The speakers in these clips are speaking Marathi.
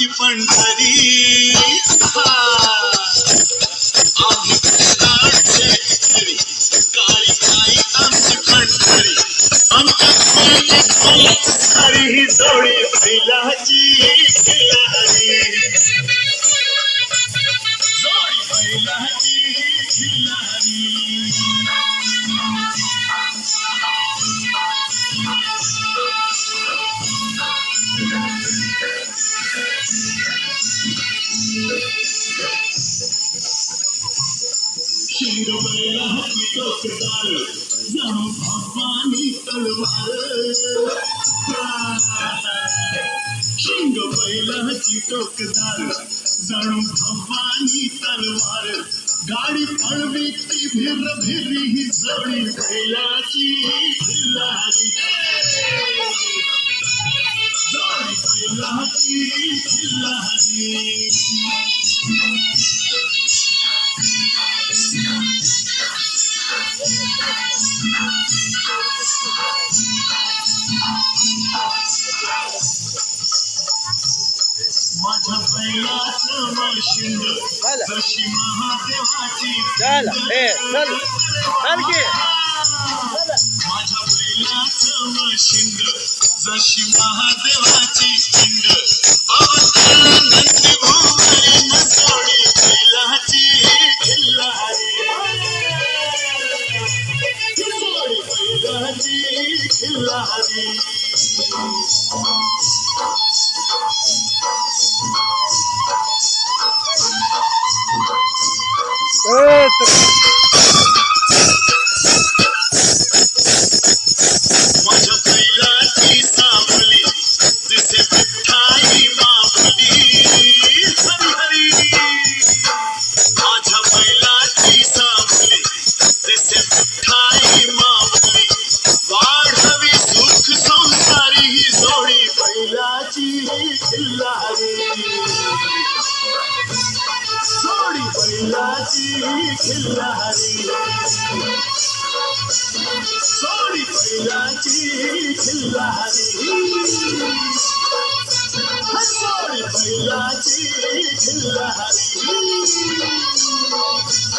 आमची पंढरी. हा. आम्ही काळी आमची पंढरी. आमच्या सारी ही जोडी बैलाची खिल्लारी भवानी तलवार शिंग बैलाची टोकदार जणू भवानी तलवार गाडी पळवी ती भिर भिरी ही जोडी बैलाची खिल्लारी जोडी बैलाची खिल्लारी माझ्या बैलाचं चला. जशी महादेवाची चल. ए चल. चल की. माझ्या बैलाचं जशी महादेवाची पिंड अवतारानंदी भुवरी नसोडी बैलाची खिल्लारी. जोडी बैलाची खिल्लारी. जोडी बैलाची खिल्लारी सोडी बैलाची खिल्लारी सोडी बैलाची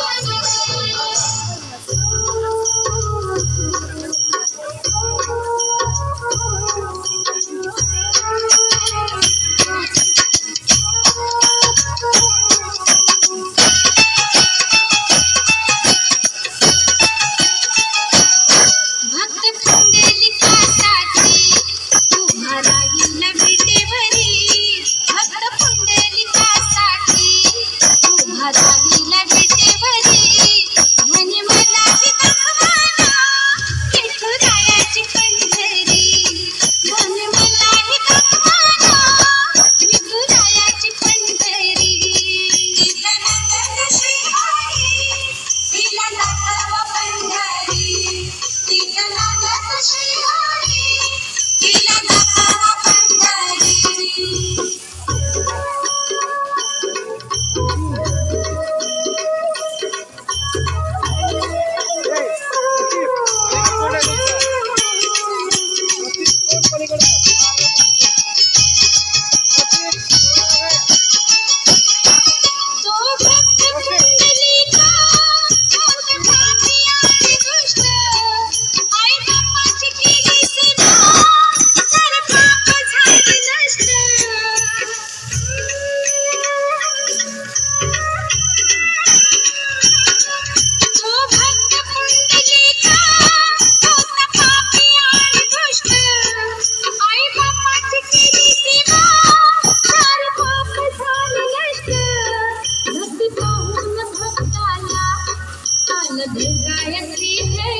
आलं भेटाय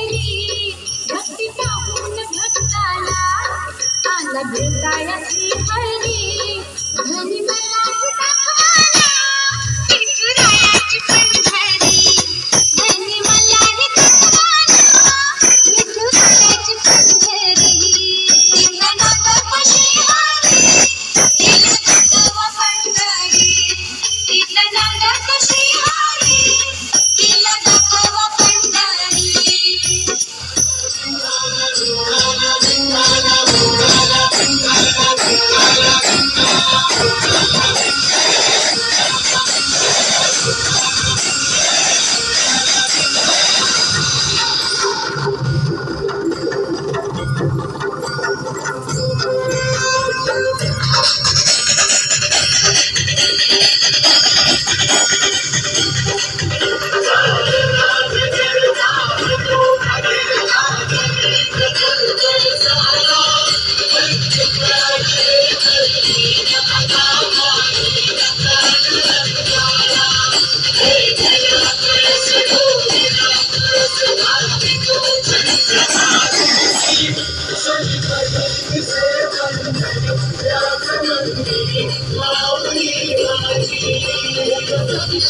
भक्ती पाहून भक्ताला आला भेटाय श्रीहरी धनी मला